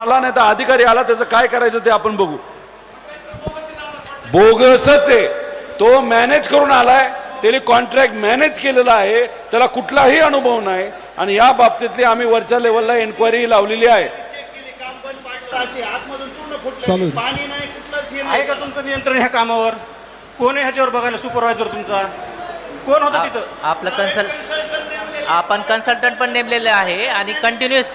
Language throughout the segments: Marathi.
आला नाही तर अधिकारी आला त्याचं काय करायचं ते आपण बघू. बोगसच आहे. तो मॅनेज करून आलाय त्याने कॉन्ट्रॅक्ट मॅनेज केलेला आहे त्याला कुठलाही अनुभव नाही आणि या बाबतीतली आम्ही वरच्या लेवलला एन्क्वायरी लावलेली आहे. हे का तुमचं नियंत्रण ह्या कामावर? कोण आहे ह्याच्यावर बघायला सुपरवायझर तुमचा? कोण होता तिथं? आपलं कन्सल आपण कन्सल्टंट पण नेमलेले आहे आणि कंटिन्युअस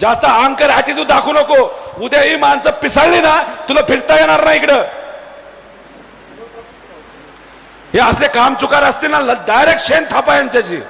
जास्त अहंकार ॲटिट्यूड दाखवू नको. उद्या ही माणसं पिसाळली ना तुला फिरता येणार नाही इकडं. हे असले काम चुकार असतील ना डायरेक्ट शेण थापा यांच्याशी.